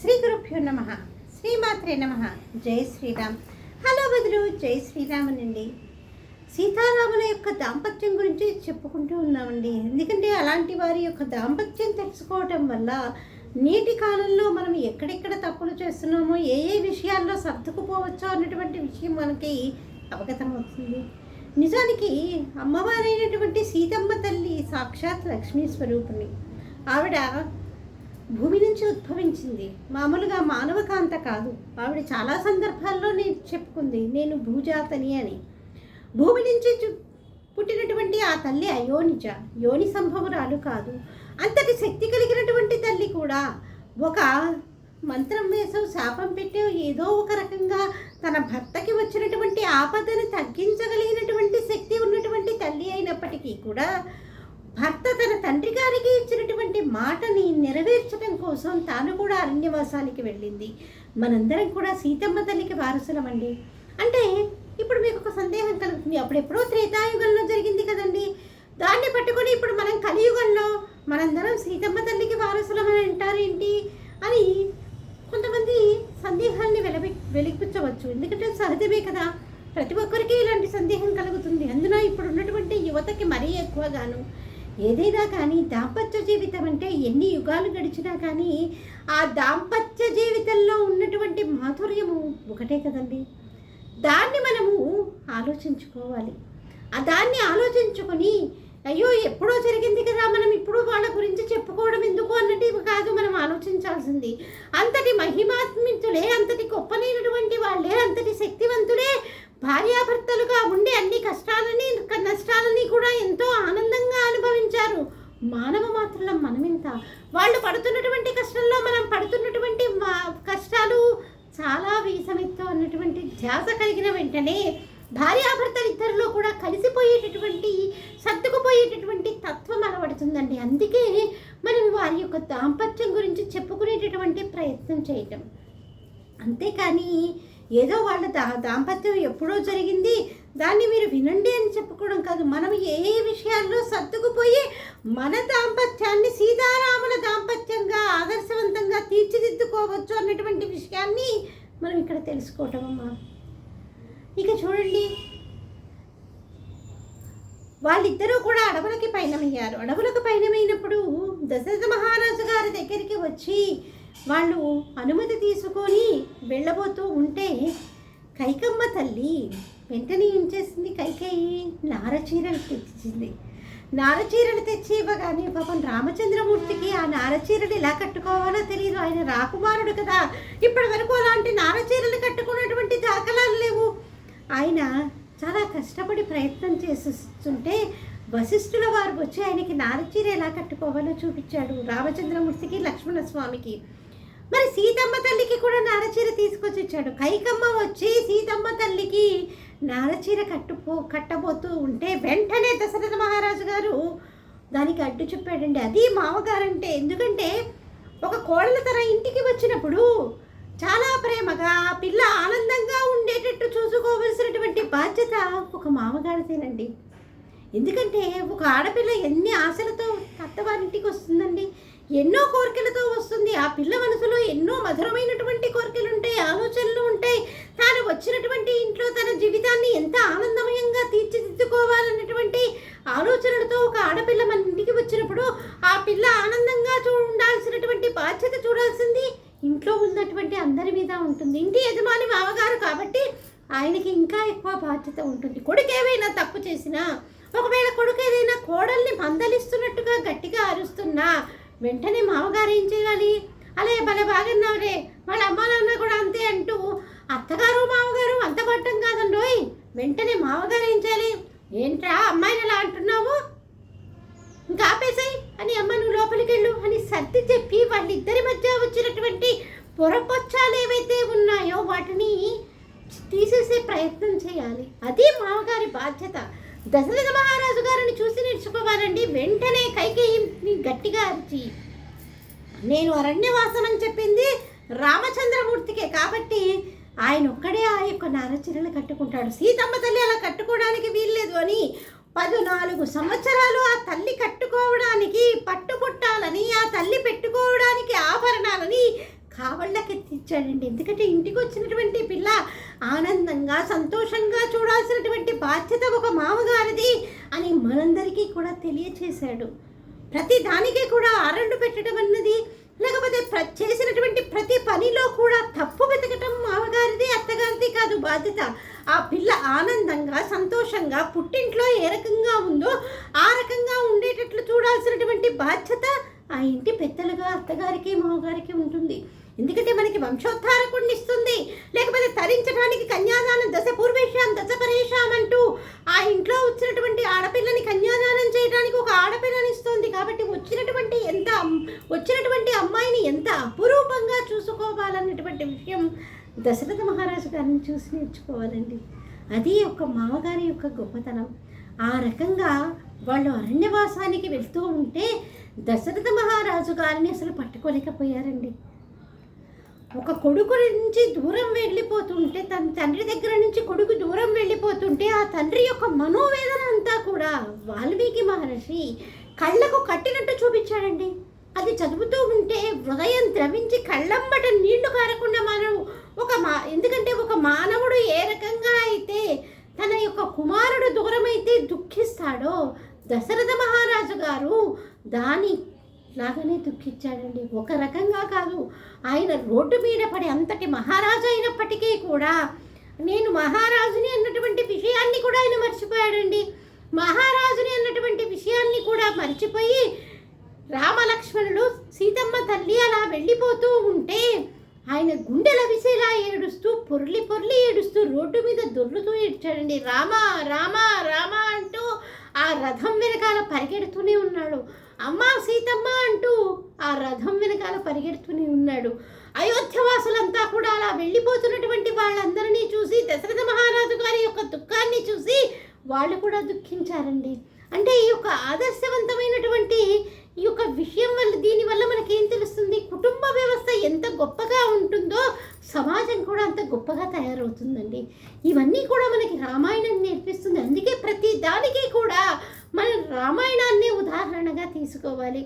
శ్రీ గురుభ్యో నమ. శ్రీమాత్రే నమ. జై శ్రీరామ్. హలో బదులు జై శ్రీరామనండి. సీతారాముల యొక్క దాంపత్యం గురించి చెప్పుకుంటూ ఉన్నామండి. ఎందుకంటే అలాంటి వారి యొక్క దాంపత్యం తెలుసుకోవటం వల్ల నేటి కాలంలో మనం ఎక్కడెక్కడ తప్పులు చేస్తున్నామో ఏ ఏ విషయాల్లో సర్దుకుపోవచ్చో అన్నటువంటి విషయం మనకి అవగతమవుతుంది నిజానికి అమ్మవారైనటువంటి సీతమ్మ తల్లి సాక్షాత్ లక్ష్మీ స్వరూపిణి. ఆవిడ భూమి నుంచి ఉద్భవించింది. మామూలుగా మానవ కాంత కాదు. ఆవిడ చాలా సందర్భాల్లో నేను చెప్పుకుంది నేను భూజాతని అని. భూమి నుంచి పుట్టినటువంటి ఆ తల్లి అయోనిజ. యోని సంభవరాలు కాదు. అంతటి శక్తి కలిగినటువంటి తల్లి కూడా. ఒక మంత్రం వేసో శాపం పెట్టే ఏదో ఒక రకంగా తన భర్తకి వచ్చినటువంటి ఆపదను తగ్గించగలిగినటువంటి శక్తి ఉన్నటువంటి తల్లి అయినప్పటికీ కూడా భర్త తన తండ్రి గారికి ఇచ్చినటువంటి మాటని కోసం తాను కూడా అరణ్యవాసానికి వెళ్ళింది. మనందరం కూడా సీతమ్మ తల్లికి వారసులమండి. అంటే ఇప్పుడు మీకు ఒక సందేహం కలుగుతుంది. అప్పుడెప్పుడో త్రేతాయుగంలో జరిగింది కదండి. దాన్ని పట్టుకొని ఇప్పుడు మనం కలియుగంలో మనందరం సీతమ్మ తల్లికి వారసులమని అంటారు ఏంటి అని కొంతమంది సందేహాన్ని వెలవి వెలిపించవచ్చు. ఎందుకంటే సహజమే కదా. ప్రతి ఒక్కరికి ఇలాంటి సందేహం కలుగుతుంది. అందున ఇప్పుడు ఉన్నటువంటి యువతకి మరీ ఎక్కువగాను ఏదైనా కానీ దాంపత్య జీవితం అంటే ఎన్ని యుగాలు గడిచినా కానీ ఆ దాంపత్య జీవితంలో ఉన్నటువంటి మాధుర్యము ఒకటే కదండి. దాన్ని మనము ఆలోచించుకోవాలి. ఆ దాన్ని ఆలోచించుకొని అయ్యో ఎప్పుడో జరిగింది కదా మనం ఇప్పుడు వాళ్ళ గురించి చెప్పుకోవడం ఎందుకు అన్నట్టు కాదు మనం ఆలోచించాల్సింది. అంతటి మహిమాత్మితులే అంతటి గొప్పనైనటువంటి వాళ్ళే అంతటి శక్తివంతులే భార్యాభర్తలుగా ఉండే అన్ని కష్టాలని నష్టాలని కూడా ఎంతో మానవ మాత్రం మనమింత. వాళ్ళు పడుతున్నటువంటి కష్టంలో మనం పడుతున్నటువంటి మా- కష్టాలు చాలా వీసమెత్తు అన్నటువంటి ధ్యాస కలిగిన వెంటనే భార్యాభర్తలు ఇద్దరిలో కూడా కలిసిపోయేటటువంటి సర్దుకుపోయేటటువంటి తత్వం అలవడుతుందండి. అందుకే మనం వారి యొక్క దాంపత్యం గురించి చెప్పుకునేటటువంటి ప్రయత్నం చేయటం. అంతేకాని ఏదో వాళ్ళ దా దాంపత్యం ఎప్పుడో జరిగింది దాన్ని మీరు వినండి అని చెప్పుకోవడం కాదు. మనం ఏ విషయాల్లో సద్ మన దాంపత్యాన్ని సీతారాముల దాంపత్యంగా ఆదర్శవంతంగా తీర్చిదిద్దుకోవచ్చు అన్నటువంటి విషయాన్ని మనం ఇక్కడ తెలుసుకోవటం అమ్మా. ఇక చూడండి. వాళ్ళిద్దరూ కూడా అడవులకి పయనమయ్యారు. అడవులకు పయనమైనప్పుడు దశరథ మహారాజు గారి దగ్గరికి వచ్చి వాళ్ళు అనుమతి తీసుకొని వెళ్ళబోతూ ఉంటే కైకమ్మ తల్లి వెంటనే ఏం చేసింది? కైకేయి నారచీరలు తెచ్చింది. నారచీరలు తెచ్చి ఇవ్వగానే పాపం రామచంద్రమూర్తికి ఆ నారచీరలు ఎలా కట్టుకోవాలో తెలియదు ఆయన రాకుమారుడు కదా. ఇప్పటి వరకు అలాంటి నారచీరలు కట్టుకున్నటువంటి దాఖలాలు లేవు. ఆయన చాలా కష్టపడి ప్రయత్నం చేస్తుంటే వశిష్ఠుల వారు వచ్చి ఆయనకి నారచీర ఎలా కట్టుకోవాలో చూపించాడు రామచంద్రమూర్తికి లక్ష్మణ స్వామికి మరి సీతమ్మ తల్లికి కూడా నారచీర తీసుకొచ్చి ఇచ్చాడు. కైకమ్మ వచ్చి సీతమ్మ తల్లికి నారచీర కట్టుపో కట్టబోతూ ఉంటే వెంటనే దశరథ మహారాజు గారు దానికి అడ్డు చెప్పాడండి. అది మామగారంటే ఎందుకంటే ఒక కోడల తన ఇంటికి వచ్చినప్పుడు చాలా ప్రేమగా పిల్ల ఆనందంగా ఉండేటట్టు చూసుకోవలసినటువంటి బాధ్యత ఒక మామగారిదేనండి. ఎందుకంటే ఒక ఆడపిల్ల ఎన్ని ఆశలతో అత్తవారింటికి వస్తుందండి? ఎన్నో కోరికలతో వస్తుంది. ఆ పిల్ల మనసులో ఎన్నో మధురమైనటువంటి కోరికలు ఉంటాయి ఆలోచనలు ఉంటాయి. తాను వచ్చినటువంటి ఇంట్లో తన జీవితాన్ని ఎంత ఆనందమయంగా తీర్చిదిద్దుకోవాలన్నటువంటి ఆలోచనలతో ఒక ఆడపిల్ల మన ఇంటికి వచ్చినప్పుడు ఆ పిల్ల ఆనందంగా చూ ఉండాల్సినటువంటి బాధ్యత చూడాల్సింది ఇంట్లో ఉన్నటువంటి అందరి మీద ఉంటుంది. ఇంటి యజమాని మామగారు కాబట్టి ఆయనకి ఇంకా ఎక్కువ బాధ్యత ఉంటుంది. కొడుకు ఏమైనా తప్పు చేసినా ఒకవేళ కొడుకు ఏదైనా కోడల్ని మందలిస్తున్నట్టుగా గట్టిగా అరుస్తున్నా వెంటనే మామగారు ఏం చేయాలి? అలే భలే బాగున్నావురే వాళ్ళ అమ్మ నాన్న కూడా అంతే అంటూ అత్తగారు మామగారు అంత పట్టం కాదండోయ్. వెంటనే మామగారు ఏం చేయాలి? ఏంట్రా అమ్మాయిని అలా అంటున్నావు? ఇంకా ఆపేసాయి అని అమ్మ నువ్వు లోపలికి వెళ్ళు అని సర్ది చెప్పి వాళ్ళిద్దరి మధ్య వచ్చినటువంటి పొరపొచ్చాలు ఏవైతే ఉన్నాయో వాటిని తీసేసే ప్రయత్నం చేయాలి. అది మామగారి బాధ్యత. దశరథ మహారాజు గారిని చూసి నేర్చుకోవాలండి. వెంటనే కైకేయిని గట్టిగా అరిచి నేను అరణ్యవాసం అని చెప్పింది రామచంద్రమూర్తికే కాబట్టి ఆయన ఒక్కడే ఆ యొక్క నారచీరలు కట్టుకుంటాడు. సీతమ్మ తల్లి అలా కట్టుకోవడానికి వీల్లేదు అని పద్నాలుగు సంవత్సరాలు ఆ తల్లి కట్టుకోవడానికి పట్టుపుట్టాలని ఆ తల్లి పెట్టుకోవడానికి ఆభరణాలని కావళ్ళకి దుఃఖించాడండి ఎందుకంటే ఇంటికి వచ్చినటువంటి పిల్ల ఆనందంగా సంతోషంగా చూడాల్సినటువంటి బాధ్యత ఒక మామగారిది అని మనందరికీ కూడా తెలియచేశాడు. ప్రతి దానికి కూడా అరండు పెట్టడం అన్నది లేకపోతే ప్ర చేసినటువంటి ప్రతి పనిలో కూడా తప్పు వెతకటం మామగారిది అత్తగారిది కాదు బాధ్యత. ఆ పిల్ల ఆనందంగా సంతోషంగా పుట్టింట్లో ఏ రకంగా ఉందో ఆ రకంగా ఉండేటట్లు చూడాల్సినటువంటి బాధ్యత ఆ ఇంటి పెద్దలుగా అత్తగారికి మామగారికి ఉంటుంది. ఎందుకంటే మనకి వంశోద్ధారకుడిని ఇస్తుంది లేకపోతే తరించడానికి కన్యాదానం దశ పూర్వేశాం దశ పరేషాం అంటూ ఆ ఇంట్లో వచ్చినటువంటి ఆడపిల్లని కన్యాదానం చేయడానికి ఒక ఆడపిల్లని ఇస్తుంది. కాబట్టి వచ్చినటువంటి ఎంత వచ్చినటువంటి అమ్మాయిని ఎంత అపురూపంగా చూసుకోవాలన్నటువంటి విషయం దశరథ మహారాజు గారిని చూసి నేర్చుకోవాలండి. అది ఒక మామగారి యొక్క గొప్పతనం. ఆ రకంగా వాళ్ళు అరణ్యవాసానికి వెళ్తూ ఉంటే దశరథ మహారాజు గారిని అసలు పట్టుకోలేకపోయారండి. ఒక కొడుకు నుంచి దూరం వెళ్ళిపోతుంటే తన తండ్రి దగ్గర నుంచి కొడుకు దూరం వెళ్ళిపోతుంటే ఆ తండ్రి యొక్క మనోవేదన అంతా కూడా వాల్మీకి మహర్షి కళ్ళకు కట్టినట్టు చూపించాడండి. అది చదువుతూ ఉంటే హృదయం ద్రవించి కళ్ళంబట నీళ్ళు కారకుండా మనం ఒక మా ఎందుకంటే ఒక మానవుడు ఏ రకంగా అయితే తన యొక్క కుమారుడు దూరమైతే దుఃఖిస్తాడో దశరథ మహారాజు గారు దాని లాగానే దుఃఖించాడండి. ఒక రకంగా కాదు ఆయన రోడ్డు మీద పడి అంతటి మహారాజు అయినప్పటికీ కూడా నేను మహారాజుని అన్నటువంటి విషయాన్ని కూడా ఆయన మర్చిపోయాడండి. మహారాజుని అన్నటువంటి విషయాన్ని కూడా మర్చిపోయి రామలక్ష్మణుడు సీతమ్మ తల్లి అలా వెళ్ళిపోతూ ఉంటే ఆయన గుండెల విసేలా ఏడుస్తూ పొర్లి పొర్లి ఏడుస్తూ రోడ్డు మీద దొర్లుతూ ఏడ్చాడండి. రామ రామ రామ అంటూ ఆ రథం వెనకాల పరిగెడుతూనే ఉన్నాడు. అమ్మా సీతమ్మ అంటూ ఆ రథం వెనకాల పరిగెడుతూనే ఉన్నాడు. అయోధ్యవాసులంతా కూడా అలా వెళ్ళిపోతున్నటువంటి వాళ్ళందరినీ చూసి దశరథ మహారాజు గారి యొక్క దుఃఖాన్ని చూసి వాళ్ళు కూడా దుఃఖించారండి. అంటే ఈ యొక్క ఆదర్శవంతమైనటువంటి ఈ యొక్క విషయం వల్ల దీనివల్ల మనకేం తెలుస్తుంది? కుటుంబ వ్యవస్థ ఎంత గొప్పగా ఉంటుందో సమాజం కూడా అంత గొప్పగా తయారవుతుందండి. ఇవన్నీ కూడా మనకి రామాయణం నేర్పిస్తుంది. అందుకే ప్రతి దానికి కూడా మన రామాయణాన్ని ఉదాహరణగా తీసుకోవాలి.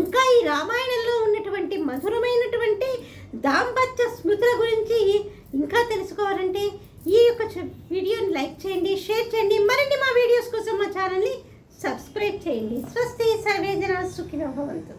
ఇంకా ఈ రామాయణంలో ఉన్నటువంటి మధురమైనటువంటి దాంపత్య స్మృతుల గురించి ఇంకా తెలుసుకోవాలంటే ఈ యొక్క వీడియోని లైక్ చేయండి షేర్ చేయండి. మరిన్ని మా వీడియోస్ కోసం మా ఛానల్ని సబ్స్క్రైబ్ చేయండి. స్వస్తి సర్వేజన సుఖిన భవంతు.